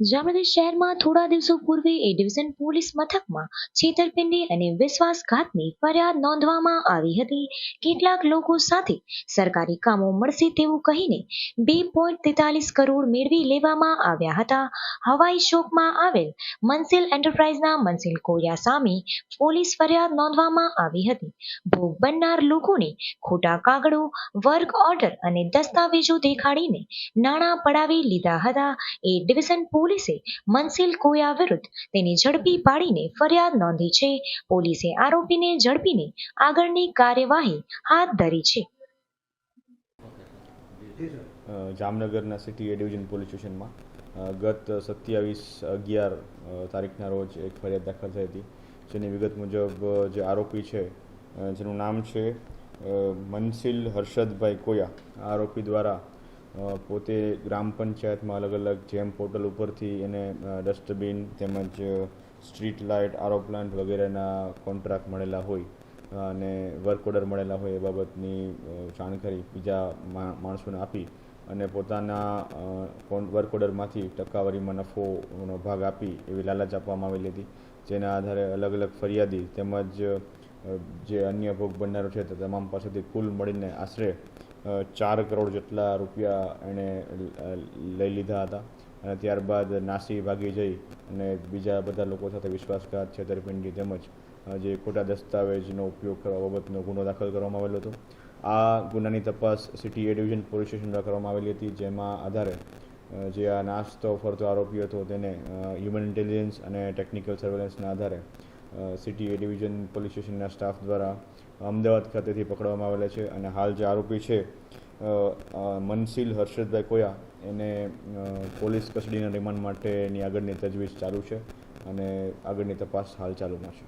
જામનગર શહેરમાં થોડા દિવસો પૂર્વે એ ડિવિઝન પોલીસ મથકમાં છેતરપિંડી અને વિશ્વાસઘાતની ફરિયાદ નોંધવામાં આવી હતી. કેટલાક લોકો સાથે સરકારી કામો મળશે તેવું કહીને બે પોઈન્ટ તેતાલીસ કરોડ મેળવી લેવામાં આવ્યા હતા. હવાઈ શોકમાં આવેલ મનસિલ એન્ટરપ્રાઇઝના મનસિલ કોરિયા સામે પોલીસ ફરિયાદ નોંધવામાં આવી હતી. ભોગ બનનાર લોકોને ખોટા કાગળો, વર્ક ઓર્ડર અને દસ્તાવેજો દેખાડીને નાણાં પડાવી લીધા હતા. એ ડિવિઝન મનસિલ કોયા વિરુદ્ધ તેને ઝડપી પાડીને ફરિયાદ નોંધી છે. પોલીસે આરોપીને ઝડપીને આગળની કાર્યવાહી હાથ ધરી છે. જામનગરના સિટી એ ડિવિઝન પોલીસ સ્ટેશનમાં ગત સત્યાવીસ અગિયાર તારીખના રોજ એક ફરિયાદ દાખલ થઈ હતી. જેની વિગત મુજબ જે આરોપી છે જેનું નામ છે મનસિલ હર્ષદભાઈ કોયા. આરોપી દ્વારા પોતે ગ્રામ પંચાયતમાં અલગ અલગ જેમ પોર્ટલ ઉપરથી એને ડસ્ટબિન તેમજ સ્ટ્રીટ લાઇટ, આરો પ્લાન્ટ વગેરેના કોન્ટ્રાક્ટ મળેલા હોય અને વર્ક ઓર્ડર મળેલા હોય એ બાબતની જાણકારી બીજા માણસોને આપી અને પોતાના વર્ક ઓર્ડરમાંથી ટકાવારીમાં નફોનો ભાગ આપી એવી લાલચ આપવામાં આવેલી હતી. જેના આધારે અલગ અલગ ફરિયાદી તેમજ જે અન્ય ભોગ બનનારો છે તે તમામ પાસેથી કુલ મળીને આશરે ચાર કરોડ જેટલા રૂપિયા એણે લઈ લીધા હતા. અને ત્યારબાદ નાસી ભાગી જઈ અને બીજા બધા લોકો સાથે વિશ્વાસઘાત છેતરપિંડી તેમજ જે ખોટા દસ્તાવેજનો ઉપયોગ કરવા બાબતનો ગુનો દાખલ કરવામાં આવેલો હતો. આ ગુનાની તપાસ city A division police station દ્વારા કરવામાં આવેલી હતી, જેમાં આધારે જે આ નાસ્તો ફરતો આરોપી હતો તેને હ્યુમન ઇન્ટેલિજન્સ અને ટેકનિકલ સર્વેલન્સના આધારે સિટી ડિવિઝન પોલીસ સ્ટેશનના સ્ટાફ દ્વારા અમદાવાદ ખાતેથી પકડવામાં આવેલા છે અને હાલ જે આરોપી છે અ, હર્ષદભાઈ કોયા એને પોલીસ કસ્ટડીના રિમાન્ડ માટેની આગળની તજવીજ ચાલુ છે અને આગળની તપાસ હાલ ચાલુમાં છે.